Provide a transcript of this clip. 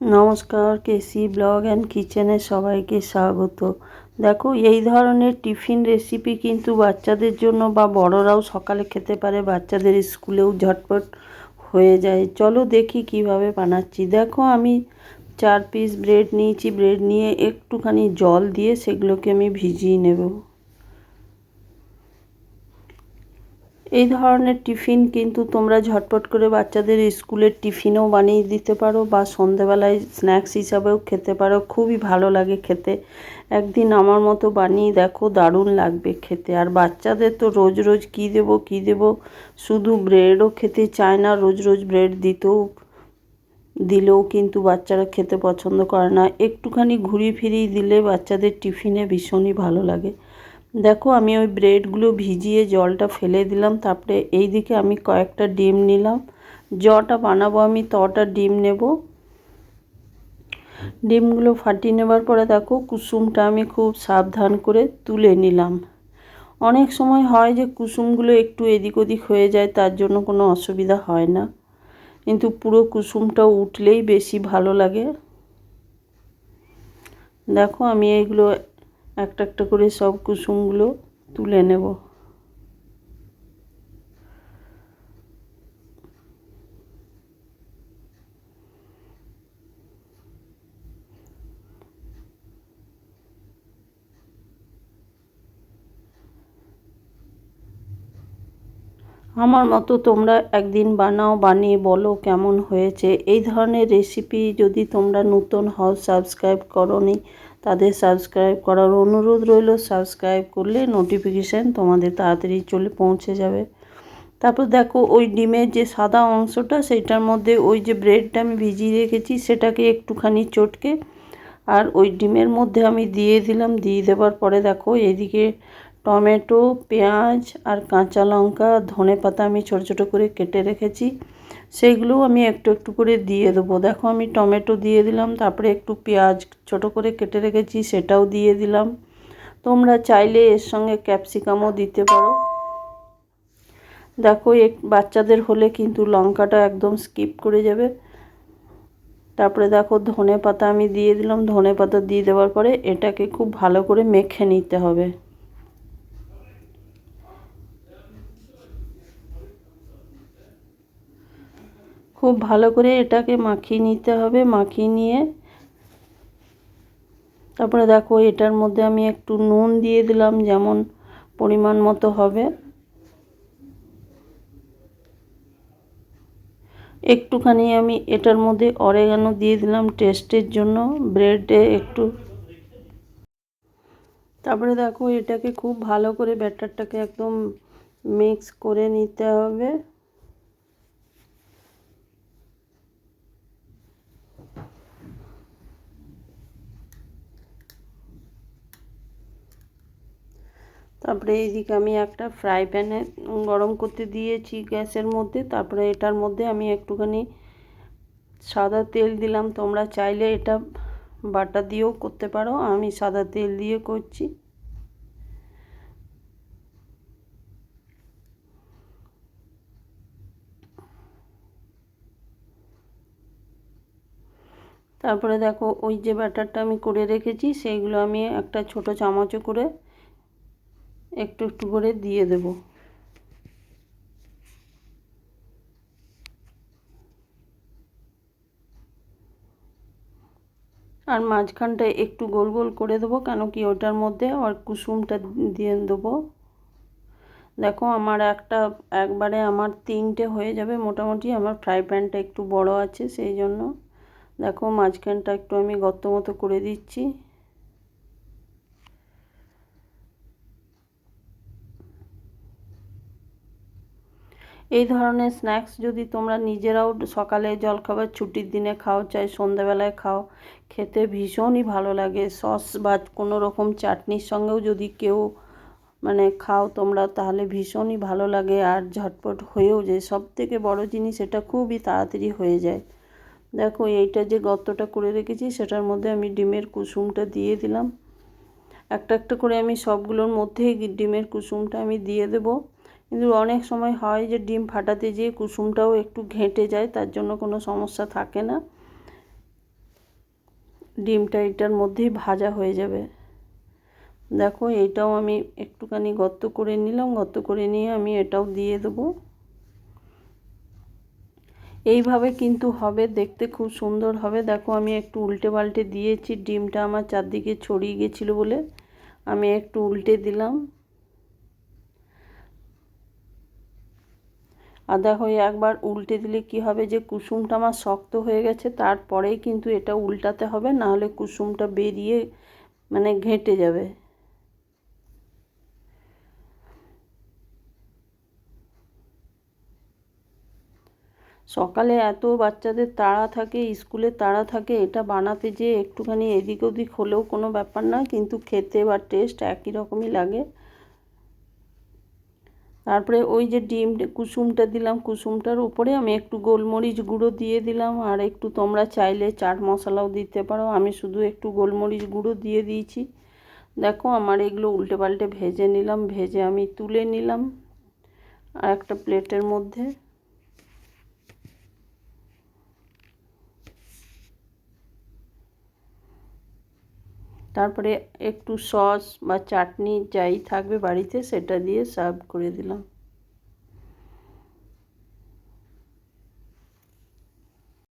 নমস্কার, কেসি blog and কিচেনে সবাইকে স্বাগত। দেখো, এই ধরনের টিফিন রেসিপি কিন্তু বাচ্চাদের জন্য বা বড়রাও সকালে খেতে পারে, বাচ্চাদের স্কুলেও ঝটপট হয়ে যায়। চলো দেখি কীভাবে বানাচ্ছি। দেখো, আমি চার পিস ব্রেড নিয়েছি। ব্রেড নিয়ে একটুখানি জল দিয়ে সেগুলোকে আমি ভিজিয়ে নেব। এই ধরনের টিফিন কিন্তু তোমরা ঝটপট করে বাচ্চাদের স্কুলের টিফিনও বানিয়ে দিতে পারো বা সন্ধেবেলায় স্ন্যাক্স হিসাবেও খেতে পারো। খুবই ভালো লাগে খেতে। একদিন আমার মতো বানিয়ে দেখো, দারুণ লাগবে খেতে। আর বাচ্চাদের তো রোজ রোজ কী দেবো কী দেবো? শুধু ব্রেডও খেতে চায় না, রোজ রোজ ব্রেড দিতেও, দিলেও কিন্তু বাচ্চারা খেতে পছন্দ করে না। একটুখানি ঘুরিয়ে ফিরিয়ে দিলে বাচ্চাদের টিফিনে ভীষণই ভালো লাগে। দেখো, আমি ওই ব্রেডগুলো ভিজিয়ে জলটা ফেলে দিলাম, তারপরে এই দিকে আমি কয়েকটা ডিম নিলাম। জটা বানাবো আমি, তটা ডিম নেব। ডিমগুলো ফাটিয়ে নেবার পরে দেখো, কুসুমটা আমি খুব সাবধান করে তুলে নিলাম। অনেক সময় হয় যে কুসুমগুলো একটু এদিক ওদিক হয়ে যায়, তার জন্য কোনো অসুবিধা হয় না। কিন্তু পুরো কুসুমটা উঠলেই বেশি ভালো লাগে। দেখো, আমি এইগুলো একটা একটা করে সব কুসুমগুলো তুলে নেব। আমার মতো তোমরা একদিন বানাও, বানিয়ে বলো কেমন হয়েছে। এই ধরনের রেসিপি যদি তোমরা নতুন হও সাবস্ক্রাইব করো নি তাদের সাবস্ক্রাইব করার অনুরোধ রইল। সাবস্ক্রাইব করলে নোটিফিকেশান তোমাদের তাড়াতাড়ি চলে পৌঁছে যাবে। তারপর দেখো, ওই ডিমের যে সাদা অংশটা সেটার মধ্যে ওই যে ব্রেডটা আমি ভিজিয়ে রেখেছি, সেটাকে একটুখানি চটকে আর ওই ডিমের মধ্যে আমি দিয়ে দিলাম। দিয়ে দেওয়ার পরে দেখো এদিকে টমেটো, পেঁয়াজ আর কাঁচা লঙ্কা ধনে পাতা আমি ছোটো ছোটো করে কেটে রেখেছি। সেইগুলোও আমি একটু একটু করে দিয়ে দেবো। দেখো আমি টমেটো দিয়ে দিলাম, তারপরে একটু পেঁয়াজ ছোট করে কেটে রেখেছি, সেটাও দিয়ে দিলাম। তোমরা চাইলে এর সঙ্গে ক্যাপসিকামও দিতে পারো। দেখো এক বাচ্চাদের হলে কিন্তু লঙ্কাটা একদম স্কিপ করে যাবে। তারপরে দেখো ধনে পাতা আমি দিয়ে দিলাম ধনে পাতা দিয়ে দেওয়ার পরে এটাকে খুব ভালো করে মেখে নিতে হবে। খুব ভালো করে এটাকে মাখিয়ে নিতে হবে, মাখিয়ে নিয়ে তারপরে দেখো এটার মধ্যে আমি একটু নুন দিয়ে দিলাম, যেমন পরিমাণ মতো হবে। একটুখানি আমি এটার মধ্যে অরেগানো দিয়ে দিলাম টেস্টের জন্য ব্রেডে একটু। তারপরে দেখো এটাকে খুব ভালো করে ব্যাটারটাকে একদম মিক্স করে নিতে হবে। তারপরে এইদিকে আমি একটা ফ্রাই প্যানে গরম করতে দিয়েছি গ্যাসের মধ্যে। তারপরে এটার মধ্যে আমি একটুখানি সাদা তেল দিলাম। তোমরা চাইলে এটা বাটা দিয়েও করতে পারো। আমি সাদা তেল দিয়ে করছি। তারপরে দেখো ওই যে ব্যাটারটা আমি করে রেখেছি, সেইগুলো আমি একটা ছোট চামচে করে একটু একটু করে দিয়ে দেব। আর মাঝখানটা একটু গোল গোল করে দেবো, কেন কি ওটার মধ্যে আর কুসুমটা দিয়ে দেবো। দেখো, আমার একটা, একবারে আমার তিনটে হয়ে যাবে মোটামুটি, আমার ফ্রাই প্যানটা একটু বড় আছে, সেই জন্য। দেখো, মাঝখানটা একটু আমি গর্ত মতো করে দিচ্ছি। এই ধরনের স্ন্যাক্স যদি তোমরা নিজেরাও সকালে জলখাবার ছুটির দিনে খাও, চাই সন্ধ্যাবেলায় খাও, খেতে ভীষণই ভালো লাগে। সস বা কোনো রকম চাটনির সঙ্গেও যদি কেউ মানে খাও তোমরা, তাহলে ভীষণই ভালো লাগে আর ঝটপট হয়েও যায়। সব থেকে বড়ো জিনিস এটা খুবই তাড়াতাড়ি হয়ে যায়। দেখো, এইটা যে গর্তটা করে রেখেছি, সেটার মধ্যে আমি ডিমের কুসুমটা দিয়ে দিলাম। একটা একটা করে আমি সবগুলোর মধ্যেই ডিমের কুসুমটা আমি দিয়ে দেবো। কিন্তু অনেক সময় হয় যে ডিম ফাটাতে যেয়ে কুসুমটাও একটু ঘেঁটে যায়, তার জন্য কোনো সমস্যা থাকে না। ডিমটা এটার মধ্যেই ভাজা হয়ে যাবে। দেখো, এটাও আমি একটুখানি গর্ত করে নিলাম, গর্ত করে নিয়ে আমি এটাও দিয়ে দেবো। এইভাবে কিন্তু হবে, দেখতে খুব সুন্দর হবে। দেখো, আমি একটু উল্টে পাল্টে দিয়েছি, ডিমটা আমার চারদিকে ছড়িয়ে গেছিল বলে আমি একটু উল্টে দিলাম। আর দেখো একবার উল্টে দিলে কি হবে যে কুসুমটা আমার শক্ত হয়ে গেছে, তারপরেই কিন্তু এটা উল্টাতে হবে, নাহলে কুসুমটা বেরিয়ে মানে ঘেঁটে যাবে। সকালে এত বাচ্চাদের তাড়া থাকে, স্কুলে তাড়া থাকে, এটা বানাতে যে একটুখানি এদিক ওদিক হলেও কোনো ব্যাপার না, কিন্তু খেতে বা টেস্ট একই রকমই লাগে। তারপরে ওই যে ডিম, কুসুমটা দিলাম, কুসুমটার উপরে আমি একটু গোলমরিচ গুঁড়ো দিয়ে দিলাম। আর একটু তোমরা চাইলে চাট মশলাও দিতে পারো। আমি শুধু একটু গোলমরিচ গুঁড়ো দিয়ে দিয়েছি। দেখো আমার এগুলো উল্টে পাল্টে ভেজে নিলাম, ভেজে আমি তুলে নিলাম। আর একটা প্লেটের মধ্যে তারপরে একটু সস বা চাটনি যাই থাকবে বাড়িতে সেটা দিয়ে সার্ভ করে দিলাম।